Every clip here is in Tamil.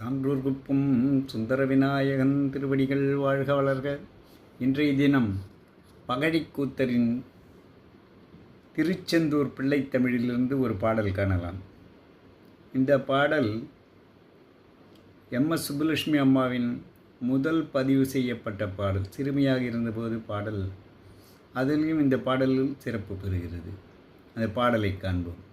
சான்றூர் குப்பம் சுந்தர விநாயகன் திருவடிகள் வாழ்க வளர்க. இன்றைய தினம் பகழிக்கூத்தரின் திருச்செந்தூர் பிள்ளைத்தமிழிலிருந்து ஒரு பாடல் காணலாம். இந்த பாடல் எம். எஸ். சுப்புலட்சுமி அம்மாவின் முதல் பதிவு செய்யப்பட்ட பாடல். சிறுமியாக இருந்தபோது பாடல். அதிலும் இந்த பாடலில் சிறப்பு பெறுகிறது. அந்த பாடலை காண்போம்.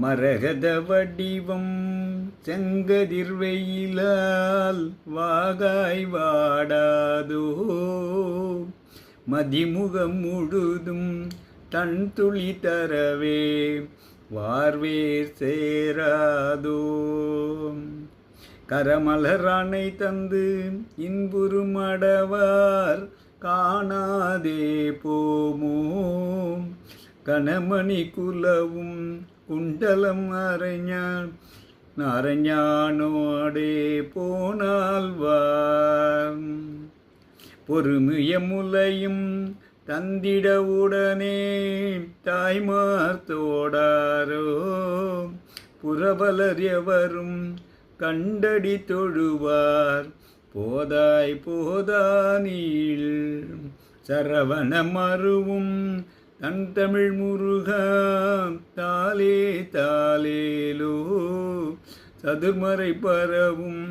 மரகத வடிவம் செங்கதிர்வெயிலால் வாகாய் வாடாதோ. மதிமுகம் முழுதும் தன் துளி தரவே வார்வேர் சேராதோ. கரமலரானை தந்து இன்புறுமடவார் காணாதே போமோ. கணமணி குலவும் குண்டலம் அரைஞான் அரைஞானோடே போனால்வார் பொறுமைய முலையும் தந்திட உடனே தாய்மார் தோடாரோ. புறவலர் எவரும் கண்டடி தொழுவார் போதாய் போதானீள். சரவண மருவும் தன் தமிழ் முருகா தாலே தாலேலோ சதுர்மறை பரவும்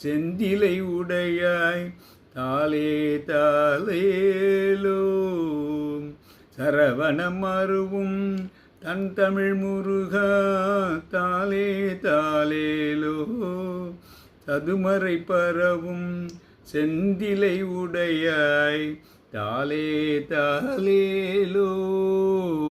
செந்திலை உடையாய் தாலே தாலேலோ சரவணம் அருவும் தன் தமிழ் முருகா தாலே தாலேலோ சதுமறை பரவும் செந்திலை உடையாய் தாலே தாலேலோ